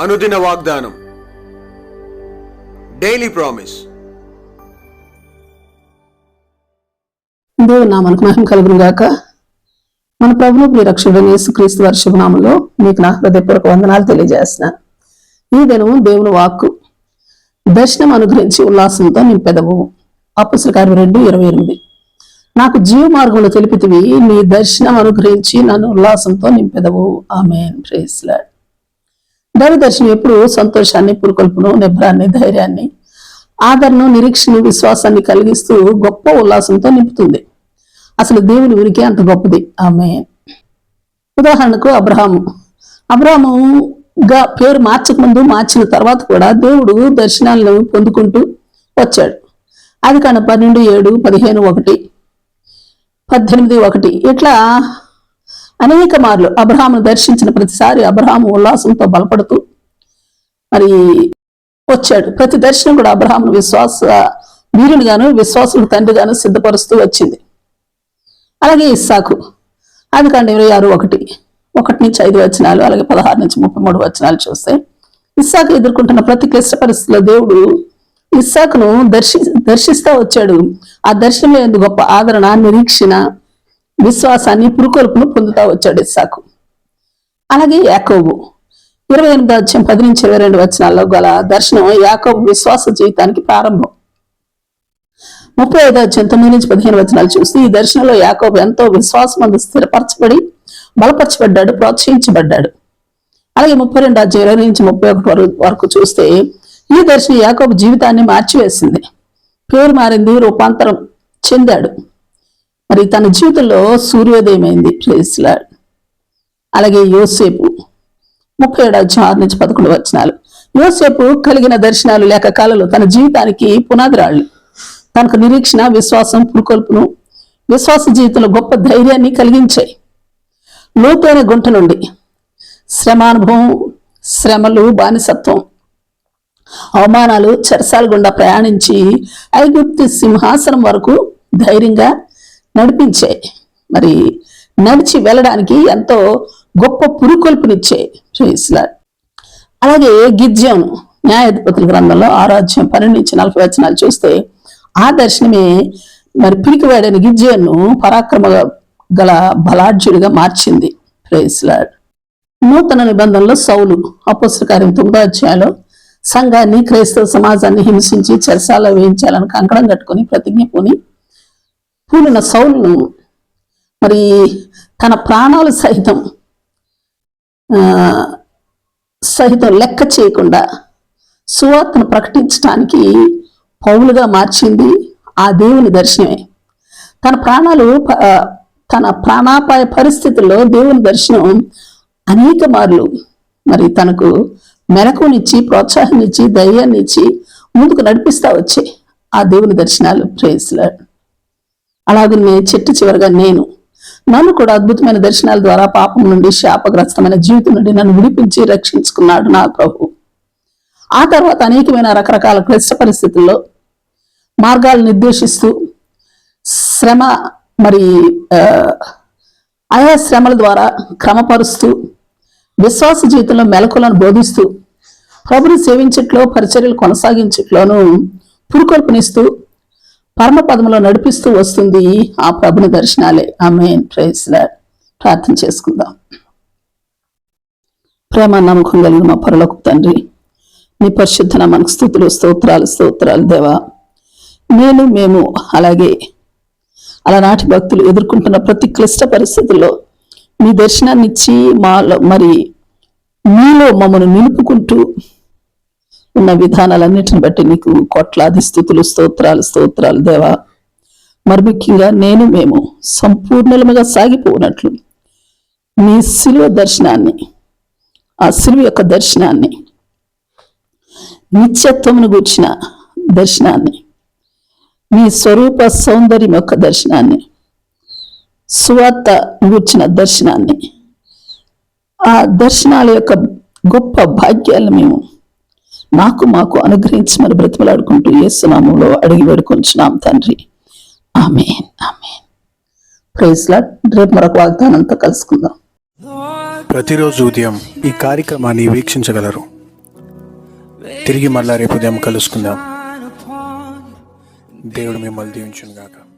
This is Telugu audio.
అనుదిన వాగ్దానం. డైలీ ప్రామిస్ దేవుని నామానికి మహిమ కలుగును గాక. మన ప్రభువు ప్రియరక్షుడు యేసుక్రీస్తు వారి శుభనామంలో మీకు నా హృదయపూర్వక వందనాలు తెలియజేస్తున్నాను ఈ దినం దేవుని వాక్కు. దర్శనం అనుగ్రహించి ఉల్లాసంతో నింపెదవు అప్పసకారు రెండు ఇరవై ఎనిమిది. నాకు జీవ మార్గంలో తెలిపితివి నీ దర్శనం అనుగ్రహించి నన్ను ఉల్లాసంతో నింపెదవు ఆమె ప్రేస్లాడ్ దైవ దర్శనం ఎప్పుడు సంతోషాన్ని పురుకొల్పును నిబ్రాన్ని ధైర్యాన్ని ఆదరణ నిరీక్షణ విశ్వాసాన్ని కలిగిస్తూ గొప్ప ఉల్లాసంతో నింపుతుంది. అసలు దేవుని ఉనికి అంత గొప్పది. ఆమె ఉదాహరణకు అబ్రహాము. అబ్రహాముగా పేరు మార్చక ముందు మార్చిన తర్వాత కూడా దేవుడు దర్శనాలను పొందుకుంటూ వచ్చాడు. అది కాన పన్నెండు ఏడు పదిహేను ఒకటి పద్దెనిమిది ఒకటి. ఇట్లా అనేక మార్లు అబ్రహామును దర్శించిన ప్రతిసారి అబ్రహాము ఉల్లాసంతో బలపడుతూ మరి వచ్చాడు. ప్రతి దర్శనం కూడా అబ్రహామును విశ్వాస వీరునిగాను విశ్వాసుడు తండ్రిగాను సిద్ధపరుస్తూ వచ్చింది. అలాగే ఇస్సాకు. అది కాండి ఇరవై ఆరు ఒకటి ఒకటి నుంచి ఐదు వచనాలు అలాగే పదహారు నుంచి ముప్పై మూడు వచనాలు చూస్తే ఇస్సాకు ఎదుర్కొంటున్న ప్రతి క్లిష్ట పరిస్థితుల్లో దేవుడు ఇస్సాకును దర్శి దర్శిస్తూ వచ్చాడు. ఆ దర్శనంలో ఎందుకు గొప్ప ఆదరణ నిరీక్షణ విశ్వాసాన్ని పురుకొల్పును పొందుతా వచ్చాడు ఇస్సాకు. అలాగే యాకోబు. ఇరవై ఎనిమిది వచ్చాం పది నుంచి ఇరవై రెండు వచనాల్లో గల దర్శనం యాకోబు విశ్వాస జీవితానికి ప్రారంభం. ముప్పై ఐదు వచ్చాం తొమ్మిది నుంచి పదిహేను వచనాలు చూసి ఈ దర్శనంలో యాకోబు ఎంతో విశ్వాసం స్థిరపరచబడి బలపరచబడ్డాడు ప్రోత్సహించబడ్డాడు. అలాగే ముప్పై రెండు అధ్యాయం ఇరవై నుంచి ముప్పై ఒకటి వరకు వరకు చూస్తే ఈ దర్శనం యాకోబు జీవితాన్ని మార్చివేసింది. పేరు మారింది రూపాంతరం చెందాడు. మరి తన జీవితంలో సూర్యోదయమైంది. ప్లేస్లాడ్ అలాగే యోసేపు ముప్పై ఏడు అధ్యాయం ఆరు నుంచి పదకొండు వచనాలు. యోసేపు కలిగిన దర్శనాలు లేక కళలు తన జీవితానికి పునాది రాళ్ళు తనకు నిరీక్షణ విశ్వాసం పురుకొల్పును విశ్వాస జీవితంలో గొప్ప ధైర్యాన్ని కలిగించాయి. లోతైన గుంట నుండి శ్రమానుభవం శ్రమలు బానిసత్వం అవమానాలు చెరసాల గుండా ప్రయాణించి ఐగుప్తి సింహాసనం వరకు ధైర్యంగా నడిపించాయి మరి నడిచి వెళ్ళడానికి ఎంతో గొప్ప పురుకొల్పునిచ్చే ప్రేస్లాడ్ అలాగే గిద్యోను న్యాయాధిపతుల గ్రంథంలో ఆరాధ్యం పన్నెండు నుంచి నలభై వచనాలు చూస్తే ఆ దర్శనమే మరి పిరికివాడైన గిద్యోను పరాక్రమ గల బలాఢ్యుడిగా మార్చింది ప్రేస్లాడ్ నూతన నిబంధనలో సౌలు అపోస్తల కార్యం తొమ్మిదో అధ్యాయంలో సంఘాన్ని క్రైస్తవ సమాజాన్ని హింసించి చెరసాల వేయించాలని కంకణం కట్టుకొని ప్రతిజ్ఞ పూని కూలిన సౌలును మరి తన ప్రాణాలు సహితం సహితం లెక్క చేయకుండా సువార్తను ప్రకటించడానికి పౌలుగా మార్చింది ఆ దేవుని దర్శనమే. తన ప్రాణాలు తన ప్రాణాపాయ పరిస్థితుల్లో దేవుని దర్శనం అనేక మార్లు మరి తనకు మెలకునిచ్చి ప్రోత్సాహాన్నిచ్చి ధైర్యాన్ని ఇచ్చి ముందుకు నడిపిస్తా వచ్చే ఆ దేవుని దర్శనాలు. ప్రేస్లాడు అలాగనే చెట్టు చివరిగా నేను. నన్ను కూడా అద్భుతమైన దర్శనాల ద్వారా పాపం నుండి శాపగ్రస్తమైన జీవితం నుండి నన్ను విడిపించి రక్షించుకున్నాడు నా ప్రభు. ఆ తర్వాత అనేకమైన రకరకాల క్లిష్ట పరిస్థితుల్లో మార్గాలు నిర్దేశిస్తూ శ్రమ మరి ఆయా శ్రమల ద్వారా క్రమపరుస్తూ విశ్వాస జీవితంలో మెలకులను బోధిస్తూ ప్రభుని సేవించట్లో పరిచర్యలు కొనసాగించట్లోనూ పురుకొల్పునిస్తూ పరమ పదములో నడిపిస్తూ వస్తుంది ఆ ప్రభుని దర్శనాలే. ఆమె ప్రార్థన చేసుకుందాం. ప్రేమ నమ్మకం కలిగిన మా పరలోకు తండ్రి నీ పరిశుద్ధ నామానికి స్థుతులు స్తోత్రాలు స్తోత్రాలు దేవా. నేను మేము అలాగే అలనాటి భక్తులు ఎదుర్కొంటున్న ప్రతి క్లిష్ట పరిస్థితుల్లో మీ దర్శనాన్ని ఇచ్చి మాలో మరి మీలో మమ్మను నిలుపుకుంటూ ఉన్న విధానాలన్నిటిని బట్టి నీకు కోట్లాది స్థుతులు స్తోత్రాలు స్తోత్రాలు దేవా. మరి ముఖ్యంగా నేను మేము సంపూర్ణముగా సాగిపోనట్లు మీ శిలువ దర్శనాన్ని ఆ శిలువ యొక్క దర్శనాన్ని నిత్యత్వమును గూర్చిన దర్శనాన్ని మీ స్వరూప సౌందర్యం యొక్క దర్శనాన్ని సువార్త గూర్చిన దర్శనాన్ని ఆ దర్శనాల యొక్క గొప్ప భాగ్యాలను మేము నాకు మాకు అనుగ్రహించి అనుగ్రహించమని బ్రతిమలాడుకుంటూ ఏసునామంలో అడిగి వేడుకొంచున్నాం తండ్రి. ఆమె ఆమె ప్రైజ్లా రేపు మరొక వాగ్దానంతో కలుసుకుందాం. ప్రతిరోజు ఉదయం ఈ కార్యక్రమాన్ని వీక్షించగలరు. తిరిగి మళ్ళా రేపు ఉదయం కలుసుకుందాం. దేవుడు మిమ్మల్ని దీవించును గాక